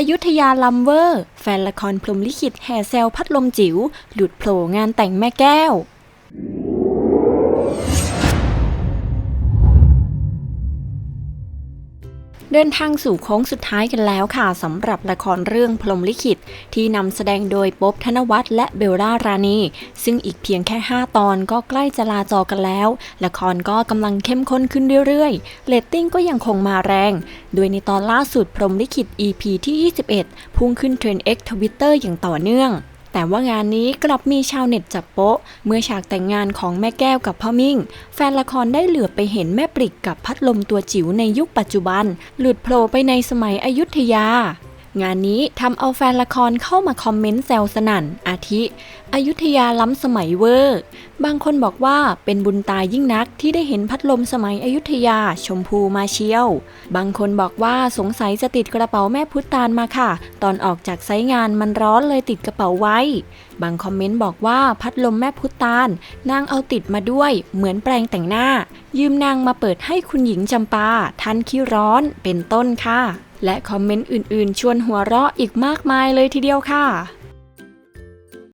อยุธยาลัมเวอร์ แฟนละครพรมลิขิตแห่เซลพัดลมจิ๋วหลุดโผล่งานแต่งแม่แก้ว เดินทางสู่โค้งสุดท้ายกันแล้วค่ะสำหรับละครเรื่องพรมลิขิต ที่นำแสดงโดยป๊บธนวัฒน์และเบลล่ารานีซึ่งอีกเพียงแค่ 5 ตอนก็ใกล้จะลาจอกันแล้ว ละครก็กำลังเข้มข้นขึ้นเรื่อยๆเรตติ้งก็ยังคงมาแรง โดยในตอนล่าสุดพรมลิขิต EP ที่ 21 พุ่งขึ้นเทรนด์ X Twitter อย่างต่อเนื่อง แต่ว่างานนี้กลับมีชาวเน็ตจับโป๊ะ เมื่อฉากแต่งงานของแม่แก้วกับพ่อมิ่ง แฟนละครได้เหลือไปเห็นแม่ปริกกับพัดลมตัวจิ๋วในยุคปัจจุบัน หลุดโผล่ไปในสมัยอยุธยา งานนี้ทำเอาแฟนละครเข้ามาคอมเมนต์แซวสนั่น อาทิอยุธยาล้ำสมัยเวอร์ บางคนบอกว่าเป็นบุญตายยิ่งนักที่ได้เห็นพัดลมสมัยอยุธยาชมพูมาเชียว บางคนบอกว่าสงสัยจะติดกระเป๋าแม่พุทธานมาค่ะ ตอนออกจากไซงานมันร้อนเลยติดกระเป๋าไว้ บางคอมเมนต์บอกว่าพัดลมแม่พุทธาน นางเอาติดมาด้วย เหมือนแปรงแต่งหน้า ยืมนางมาเปิดให้คุณหญิงจำปาทันขี้ร้อนเป็นต้นค่ะ และคอมเมนต์อื่นๆ ชวนหัวเราะอีกมากมายเลยทีเดียวค่ะ